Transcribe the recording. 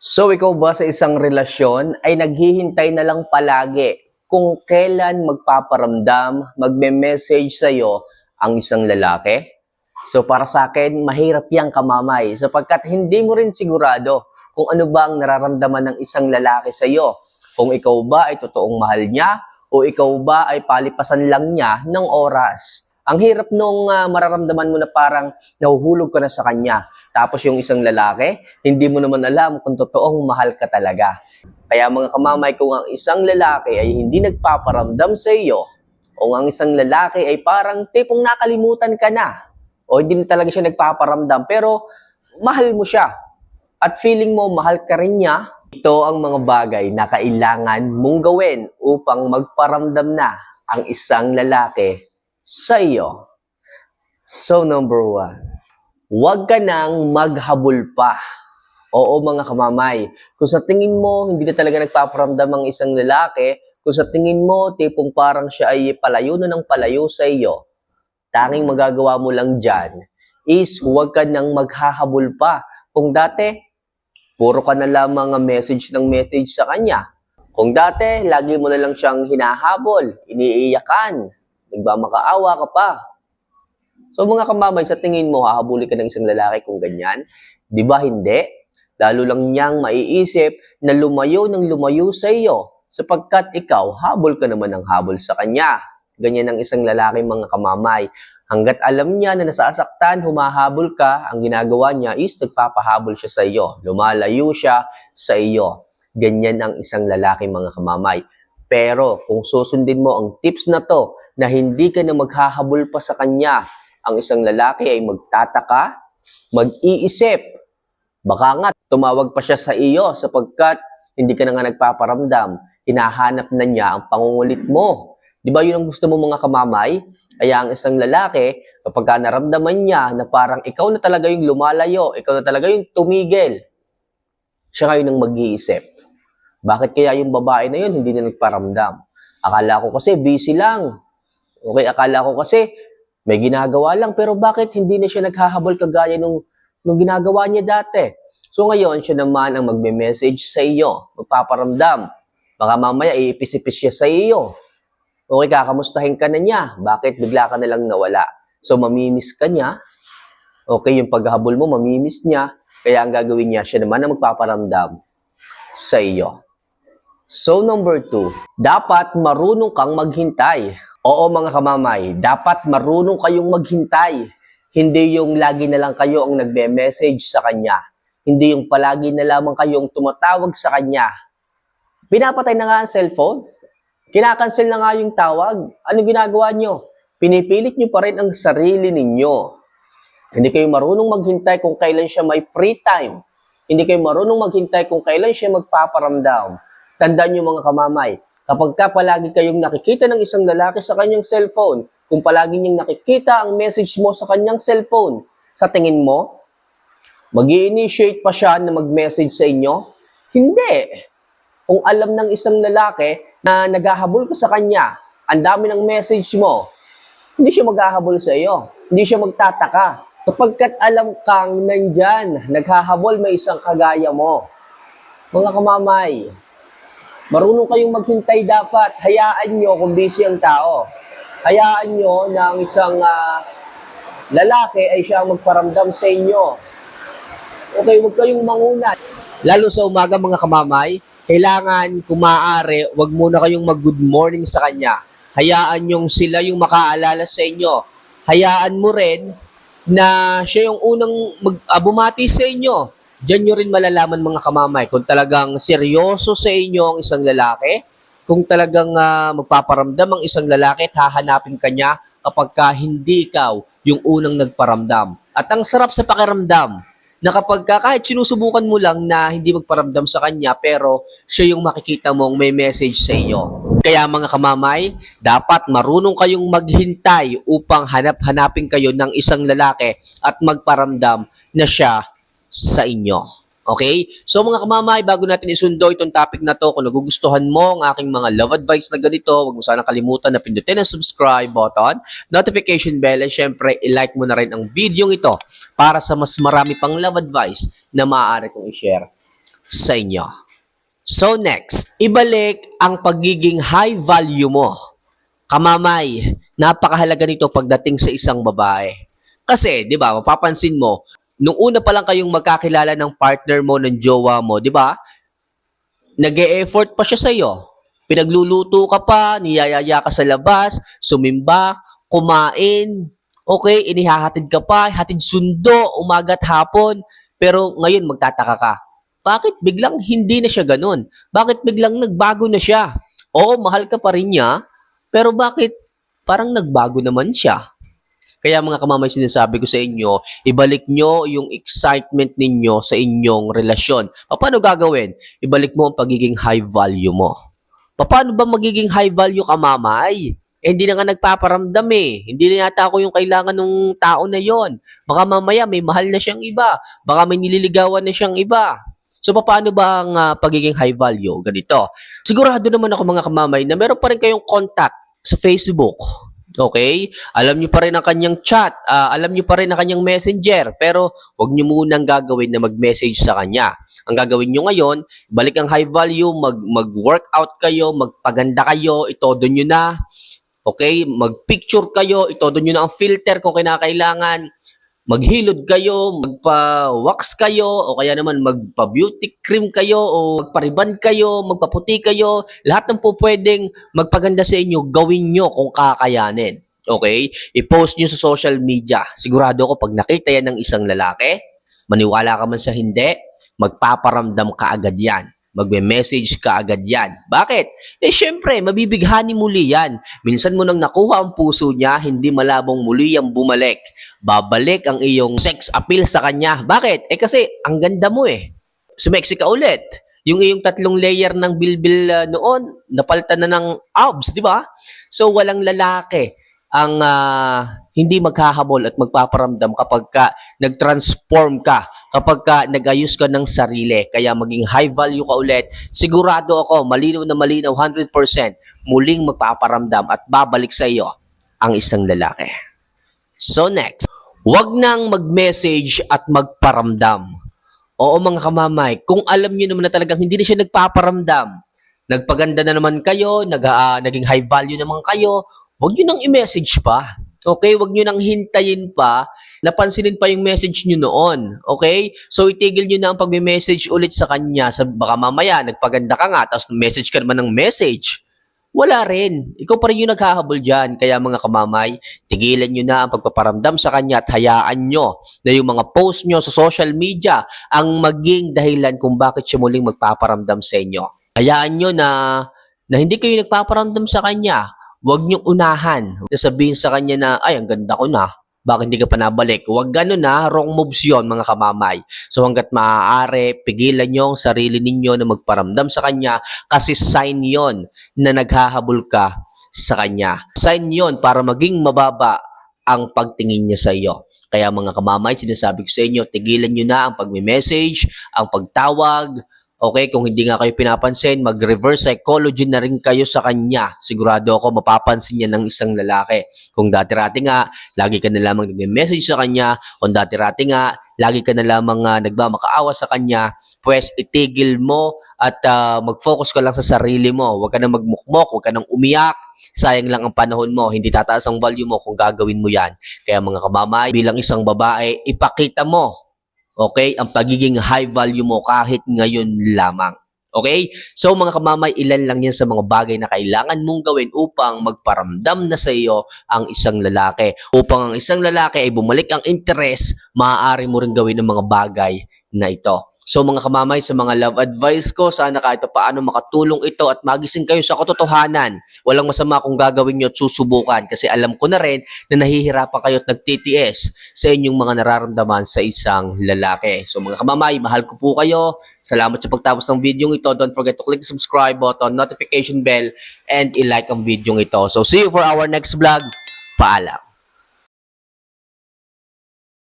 So ikaw ba sa isang relasyon ay naghihintay na lang palagi kung kailan magpaparamdam, magme-message sa'yo ang isang lalaki? So para sa akin, mahirap yang kamamay sapagkat hindi mo rin sigurado kung ano ba ang nararamdaman ng isang lalaki sa'yo. Kung ikaw ba ay totoong mahal niya o ikaw ba ay palipasan lang niya ng oras. Ang hirap nung ah, mararamdaman mo na parang nahuhulog ka na sa kanya. Tapos yung isang lalaki, hindi mo naman alam kung totoong mahal ka talaga. Kaya mga kamamay, kung ang isang lalaki ay hindi nagpaparamdam sa iyo, o ang isang lalaki ay parang tipong nakalimutan ka na, o hindi na talaga siya nagpaparamdam, pero mahal mo siya, at feeling mo mahal ka rin niya, ito ang mga bagay na kailangan mong gawin upang magparamdam na ang isang lalaki sa iyo. So number one, huwag ka nang maghabol pa. Oo mga kamamay, kung sa tingin mo hindi na talaga nagpaparamdam ang isang lalaki, kung sa tingin mo tipong parang siya ay palayo na ng palayo sa iyo, tanging magagawa mo lang dyan is huwag ka nang maghahabol pa. Kung dati, puro ka na lamang ang message ng message sa kanya. Kung dati, lagi mo na lang siyang hinahabol, iniiyakan, nagmamakaawa ka pa. So mga kamamay, sa tingin mo, hahabulin ka ng isang lalaki kung ganyan? Di ba hindi? Lalo lang niyang maiisip na lumayo ng lumayo sa iyo sapagkat ikaw, habol ka naman ng habol sa kanya. Ganyan ang isang lalaki mga kamamay. Hanggat alam niya na nasasaktan, humahabol ka, ang ginagawa niya is nagpapahabol siya sa iyo. Lumalayo siya sa iyo. Ganyan ang isang lalaki mga kamamay. Pero kung susundin mo ang tips na to na hindi ka na maghahabol pa sa kanya, ang isang lalaki ay magtataka, mag-iisip. Baka nga tumawag pa siya sa iyo sapagkat hindi ka na nga nagpaparamdam. Hinahanap na niya ang pangungulit mo. Di ba yun ang gusto mo mga kamamay? Kaya ang isang lalaki, kapag ka naramdaman niya na parang ikaw na talaga yung lumalayo, ikaw na talaga yung tumigil, siya ngayon ang mag-iisip. Bakit kaya yung babae na yun hindi na nagparamdam? Akala ko kasi busy lang. Okay, akala ko kasi may ginagawa lang, pero bakit hindi na siya naghahabol kagaya nung, nung ginagawa niya dati? So ngayon, siya naman ang magme-message sa iyo, magpaparamdam. Baka mamaya iipis-ipis siya sa iyo. Okay, kakamustahin ka na niya. Bakit bigla ka na lang nawala? So mamimiss ka niya. Okay, yung paghahabol mo, mamimiss niya. Kaya ang gagawin niya, siya naman ang magpaparamdam sa iyo. So number two, dapat marunong kang maghintay. Oo mga kamamay, dapat marunong kayong maghintay. Hindi yung lagi na lang kayo ang nagbe-message sa kanya. Hindi yung palagi na lamang kayong tumatawag sa kanya. Pinapatay na nga ang cellphone. Kinakancel na nga yung tawag. Ano ginagawa nyo? Pinipilit nyo pa rin ang sarili ninyo. Hindi kayo marunong maghintay kung kailan siya may free time. Hindi kayo marunong maghintay kung kailan siya magpaparamdam. Tandaan nyo mga kamamay, kapag ka palagi kayong nakikita ng isang lalaki sa kanyang cellphone, kung palagi niyang nakikita ang message mo sa kanyang cellphone, sa tingin mo, mag initiate pa siya na mag-message sa inyo? Hindi. Kung alam ng isang lalaki na naghahabol ka sa kanya, ang dami ng message mo, hindi siya maghahabol sa iyo. Hindi siya magtataka. Sapagkat alam kang nandyan, naghahabol may isang kagaya mo. Mga kamamay, marunong kayong maghintay dapat. Hayaan nyo kung busy ang tao. Hayaan nyo na ang isang ah, lalaki ay siya ang magparamdam sa inyo. Okay, huwag kayong manguna. Lalo sa umaga mga kamamay, kailangan kung maaari, wag muna kayong mag-good morning sa kanya. Hayaan yung sila yung makaalala sa inyo. Hayaan mo rin na siya yung unang mag, ah, bumati sa inyo. Diyan nyo rin malalaman mga kamamay kung talagang seryoso sa inyo ang isang lalaki, kung talagang ah, magpaparamdam ang isang lalaki at hahanapin ka niya kapag ka hindi ikaw yung unang nagparamdam. At ang sarap sa pakiramdam na kapag ka, kahit sinusubukan mo lang na hindi magparamdam sa kanya pero siya yung makikita mong may message sa iyo. Kaya mga kamamay, dapat marunong kayong maghintay upang hanap-hanapin kayo ng isang lalaki at magparamdam na siya sa inyo. Okay? So mga kamamay, bago natin isundo itong topic na to, kung nagugustuhan mo ang aking mga love advice na ganito, huwag mo sana kalimutan na pindutin ang subscribe button, notification bell, at syempre, i-like mo na rin ang video ito para sa mas marami pang love advice na maaari kong i-share sa inyo. So next, ibalik ang pagiging high value mo. Kamamay, napakahalaga nito pagdating sa isang babae. Kasi, di ba, mapapansin mo, nung una pa lang kayong magkakilala ng partner mo, ng jowa mo, di ba, nag effort pa siya sa'yo. Pinagluluto ka pa, niyayaya ka sa labas, sumimba, kumain, okay, inihahatid ka pa, hatid sundo, umagat hapon, pero ngayon magtataka ka. Bakit biglang hindi na siya ganun? Bakit biglang nagbago na siya? Oo, mahal ka pa rin niya, pero bakit parang nagbago naman siya? Kaya mga kamamay, sinasabi ko sa inyo, ibalik nyo yung excitement ninyo sa inyong relasyon. Paano gagawin? Ibalik mo ang pagiging high value mo. Paano ba magiging high value ka, mamay? Eh, hindi na nga nagpaparamdam eh. Hindi na yata ako yung kailangan ng tao na yon. Baka mamaya may mahal na siyang iba. Baka may nililigawan na siyang iba. So, paano ba ang ah, pagiging high value? Ganito. Sigurado naman ako mga kamamay na meron pa rin kayong contact sa Facebook. Okay? Alam niyo pa rin ang kanyang chat. ah, alam niyo pa rin ang kanyang messenger. Pero, wag niyo munang gagawin na mag-message sa kanya. Ang gagawin niyo ngayon, balik ang high value, mag, mag-workout kayo, magpaganda kayo, itodo niyo na. Okay? Mag-picture kayo, itodo nyo na ang filter kung kinakailangan. Maghilod kayo, magpa-wax kayo, o kaya naman magpa-beauty cream kayo, o magpariban kayo, magpaputi kayo. Lahat ng po pwedeng magpaganda sa inyo, gawin nyo kung kakayanin. Okay? I-post nyo sa social media. Sigurado ako pag nakita yan ng isang lalaki, maniwala ka man sa hindi, magpaparamdam ka agad yan. Magme-message ka agad yan. Bakit? Eh syempre, mabibighani muli yan. Minsan mo nang nakuha ang puso niya, hindi malabong muli ang bumalik. Babalik ang iyong sex appeal sa kanya. Bakit? Eh kasi, ang ganda mo eh. Sumeksi ka ulit. Yung iyong tatlong layer ng bilbil ah, noon, napalitan na ng abs, di ba? So, walang lalaki ang ah, hindi maghahabol at magpaparamdam kapag ka nag-transform ka kapag ka nag-ayos ka ng sarili, kaya maging high value ka ulit, sigurado ako, malinaw na malinaw, 100%, muling magpaparamdam at babalik sa iyo ang isang lalaki. So next, wag nang mag-message at magparamdam. Oo mga kamamay, kung alam niyo naman na talagang hindi na siya nagpaparamdam, nagpaganda na naman kayo, nag, ah, naging high value naman kayo, wag niyo nang i-message pa. Okay, wag niyo nang hintayin pa napansinin pa yung message nyo noon. Okay? So, itigil nyo na ang pagme-message ulit sa kanya. Sa, baka mamaya, nagpaganda ka nga, tapos message ka naman ng message. Wala rin. Ikaw pa rin yung naghahabol dyan. Kaya mga kamamay, tigilan nyo na ang pagpaparamdam sa kanya at hayaan nyo na yung mga post nyo sa social media ang maging dahilan kung bakit siya muling magpaparamdam sa inyo. Hayaan nyo na, na hindi kayo nagpaparamdam sa kanya. Huwag niyong unahan. Sabihin sa kanya na, ay, ang ganda ko na. Bakit hindi ka pa nabalik? Huwag ganun na, wrong moves yon mga kamamay. So hanggat maaari, pigilan nyo ang sarili ninyo na magparamdam sa kanya kasi sign yon na naghahabol ka sa kanya. Sign yon para maging mababa ang pagtingin niya sa iyo. Kaya mga kamamay, sinasabi ko sa inyo, tigilan nyo na ang pagme-message, ang pagtawag, Okay, kung hindi nga kayo pinapansin, mag-reverse psychology na rin kayo sa kanya. Sigurado ako mapapansin niya ng isang lalaki. Kung dati-rati nga, lagi ka na lamang nagme-message sa kanya, kung dati-rati nga, lagi ka na lamang uh, nagmamakaawa sa kanya, pues itigil mo at ah, mag-focus ka lang sa sarili mo. Huwag ka na magmukmok, huwag ka nang umiyak. Sayang lang ang panahon mo, hindi tataas ang value mo kung gagawin mo yan. Kaya mga kabamay, bilang isang babae, ipakita mo Okay? Ang pagiging high value mo kahit ngayon lamang. Okay? So mga kamamay, ilan lang yan sa mga bagay na kailangan mong gawin upang magparamdam na sa iyo ang isang lalaki. Upang ang isang lalaki ay bumalik ang interest, maaari mo rin gawin ang mga bagay na ito. So mga kamamay, sa mga love advice ko, sana kahit pa paano makatulong ito at magising kayo sa katotohanan. Walang masama kung gagawin nyo at susubukan kasi alam ko na rin na nahihirapan kayo at nagtitiis sa inyong mga nararamdaman sa isang lalaki. So mga kamamay, mahal ko po kayo. Salamat sa pagtapos ng video ito. Don't forget to click the subscribe button, notification bell, and i-like ang video ito. So see you for our next vlog. Paalam.